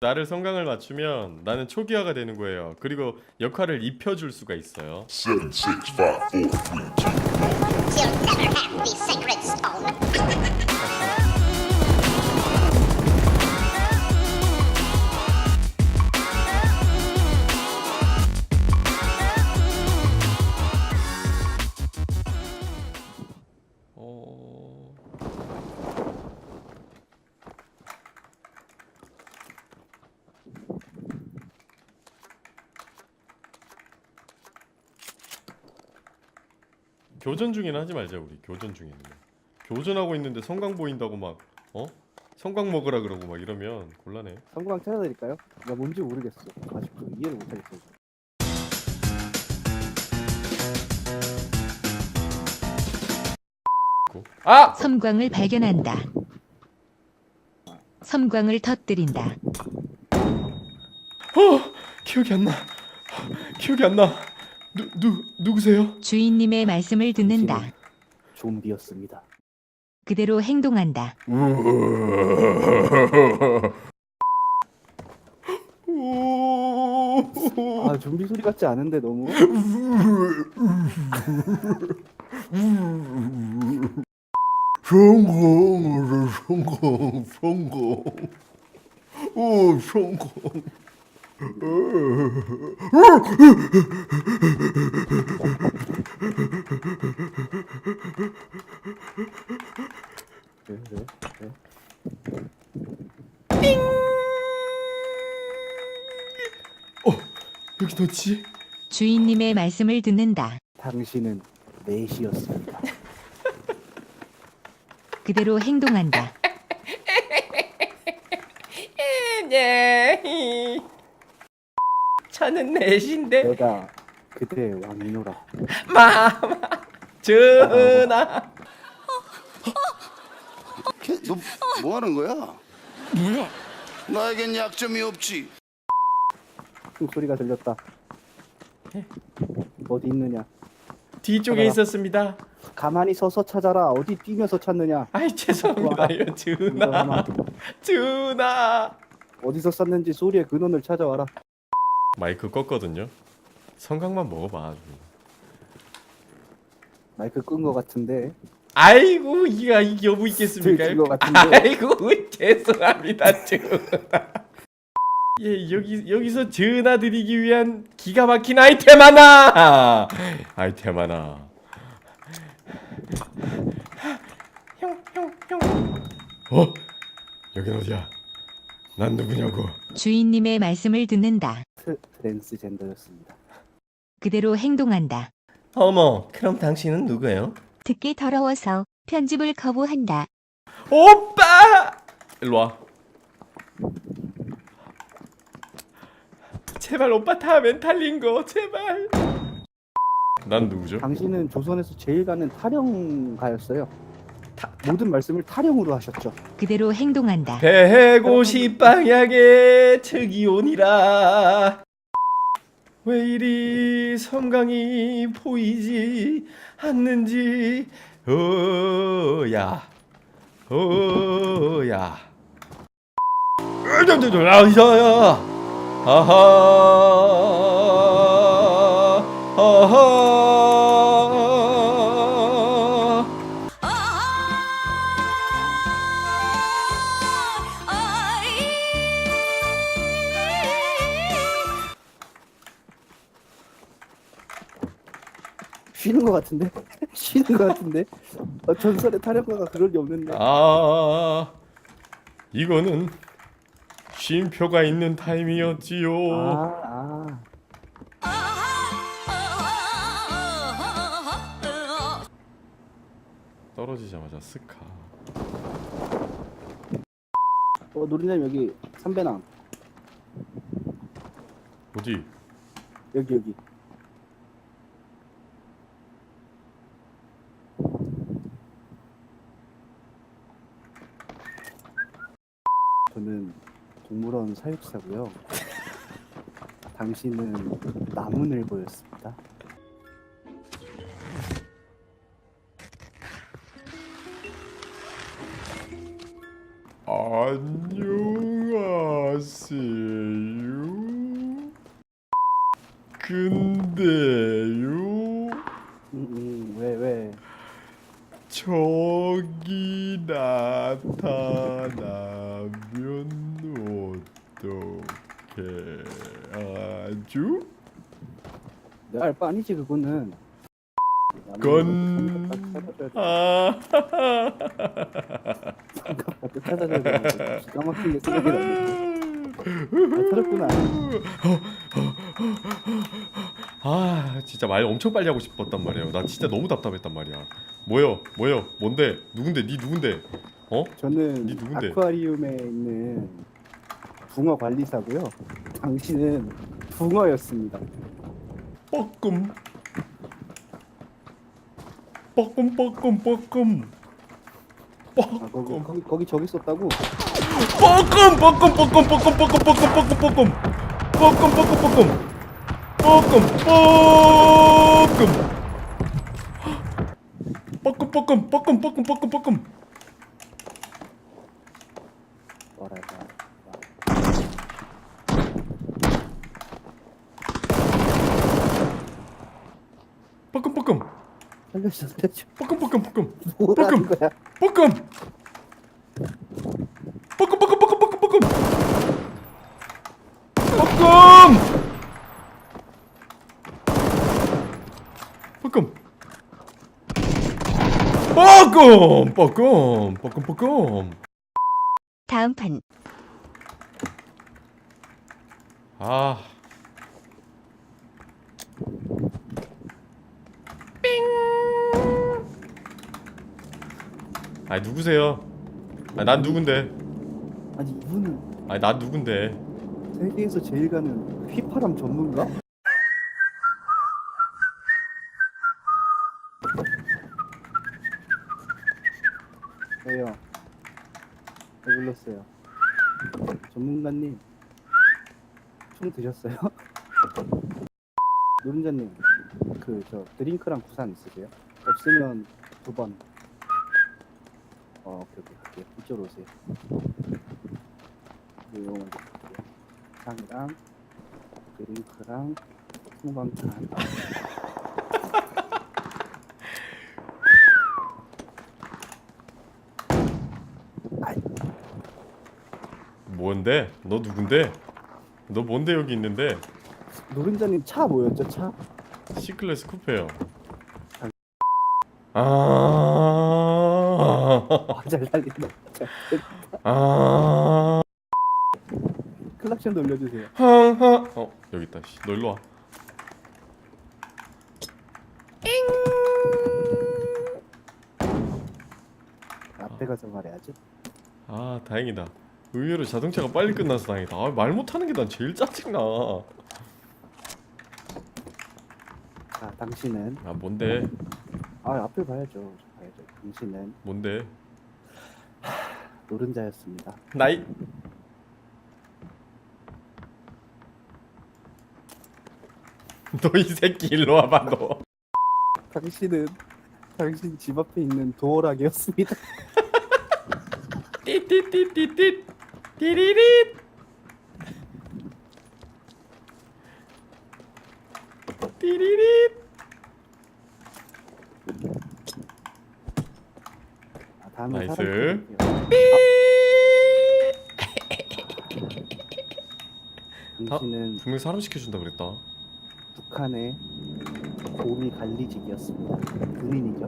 나를 성강을 맞추면 나는 초기화가 되는 거예요. 그리고 역할을 입혀줄 수가 있어요. Seven, six, five, four, three, two. You'll never have the sacred stone. 교전 중에는 하지 말자 우리 교전 중에는 교전하고 있는데 성강 보인다고 막 어? 성강 먹으라 그러고 막 이러면 곤란해 성광 찾아드릴까요? 나 뭔지 모르겠어. 아직도 이해를 못하겠어. 아! 섬광을 발견한다. 섬광을 터뜨린다. 어! 기억이 안 나. 기억이 안 나. 누, 누, 누구세요? 주인님의 말씀을 듣는다. 좀비였습니다. 그대로 행동한다. 아 좀비 소리 같지 않은데 너무. 성공, 성공, 성공. 오, 성공. 네, 네, 네. 어, 여기 너지? 주인님의 말씀을 듣는다. 당신은 넷이었습니다. 그대로 행동한다. 네. 저는 넷인데 내가 그대의 왕이노라. 마마 전하 너뭐 하는 거야? 나에겐 약점이 없지. 큰 소리가 들렸다. 어디 있느냐? 뒤쪽에 찾아라. 있었습니다. 가만히 서서 찾아라. 어디 뛰면서 찾느냐? 아이 죄송합니다요, 전하. 전하. 어디서 쐈는지 소리의 근원을 찾아와라. 마이크 껐거든요. 성강만 먹어봐. 아주. 마이크 끈 거 같은데. 아이고 이가 이 여부 있겠습니까? 들킨 것 같은데. 아이고 죄송합니다 전하. 예 여기 여기서 전화 드리기 위한 기가 막힌 아이템 하나. 아이템 하나. 형 형 형. 어 여긴 어디야? 난 누구냐고? 주인님의 말씀을 듣는다. 트, 트랜스젠더였습니다. 그대로 행동한다. 어머 그럼 당신은 누구예요? 듣기 더러워서 편집을 거부한다. 오빠! 일로 와. 제발 오빠 타면 탈린 거 제발. 난 누구죠? 당신은 조선에서 제일 가는 타령가였어요. 모든 말씀을 타령으로 하셨죠. 그대로 행동한다. 배고시 방향에 특이 오니라. 왜 이리 섬광이 보이지 않는지 어야 어야 아이서야 아하 아하 쉬는 거 같은데? 쉬는 거 같은데? 어, 전설의 타령가가 그럴 리 없는데. 아 이거는 쉼표가 있는 타임이었지요. 아, 아. 떨어지자마자 스카. 어, 노리님 여기 삼배남. 어디? 여기 여기. 저는 동물원 사육사고요. 당신은 나무늘 보였습니다. 안녕 근데요 음, 음, 왜, 왜? 저기 나타나면 어떡해 아주 내가 알바 아니지, 그거는. 건 아, 또 찾아줘야 되는데. 기가 막힌 게 생각이 나네. 아, 찾았구나. 아 진짜 말 엄청 빨리 하고 싶었단 말이에요 나 진짜 너무 답답했단 말이야 뭐요 뭐요 뭔데 누군데 니 누군데 어? 저는 니 누군데? 아쿠아리움에 있는 붕어 관리사고요. 당신은 붕어였습니다. 뻐끔 뻐끔 뻐끔 뻐끔 아, 거기, 거기, 거기 저기 있었다고? 뻐끔 뻐끔 뻐끔 뻐끔 뻐끔 뻐끔 뻐끔 뻐끔 뻐끔 뻐끔 뻐끔 뻐끔 뻐끔 뻐끔 뻐끔 뻐끔 뻐끔 뻐끔 뭐랄까. 뻐끔 뻐끔. 살려주셔, 살려주셔. 뻐끔 뻐끔 뻐끔. 뭐라는 거야? 뻐끔. 뻐끔 뻐끔 뻐끔 뻐끔 뻐끔. 뻐끔. 뻐끔. 뻐끔. 뻐끔. 뻐끔 뻐끔. 다음 판. 아 아니 누구세요? 아난 누군데? 아니, 이분은 아니 난 누군데? 세계에서 제일 가는 휘파람 전문가? 왜요? 왜 불렀어요? 전문가님 총 드셨어요? 노른자님 그 저 드링크랑 구상 있으세요? 없으면 두 번 어 오케이 오케이 갈게요 이쪽으로 오세요 이거 먼저 갈게요 상이랑 드링크랑 풍방탄 뭔데? 너 누군데? 너 뭔데 여기 있는데? 노른자님 차 뭐였죠 차? C클래스 쿠페요. 아, 아잘 달린다 잘 아, 클락션 돌려주세요 하하. 어 여기 있다. 씨, 너 일로 와. 앞에 가서 말해야지 아 다행이다. 의외로 자동차가 빨리 끝나서 다행이다. 아, 말 못하는 게 난 제일 짜증나. 자 당신은 아 뭔데? 아 앞에 봐야죠 봐야죠 당신은 뭔데? 노른자였습니다 나이. 너 이 새끼 일로 와봐 너. 당신은 당신 집 앞에 있는 도어락이었습니다 띠띠띠띠띠. 띠리릿. 아, 다음에 나이스. 사람 부를게요. 당신은 분명 사람 시켜준다 그랬다. 북한의 고미 관리직이었습니다 군인이죠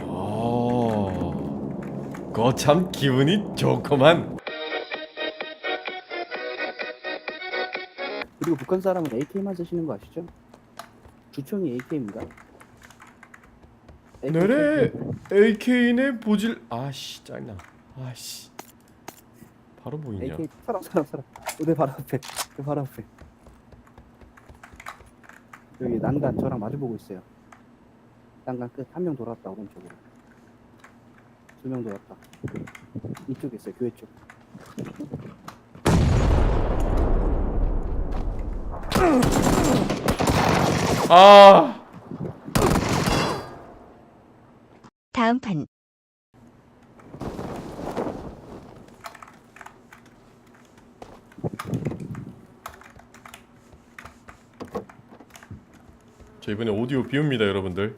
아, 그거 참 기분이 좋구만. 그리고 북한 사람은 AK만 쓰시는 거 아시죠? 주총이 AK입니다 너네 AK네 보질. 아씨 짱나. 아씨. 바로 보이냐? AK 사람 사람 사람 어, 내 바로 앞에 내 바로 앞에 여기 난간 저랑 마주보고 있어요 난간 끝 한 명 돌아왔다 오른쪽으로 두 명 돌았다 이쪽에 있어요 교회 쪽 아, 다음 판 저 이번에 오디오 비웁니다 여러분들.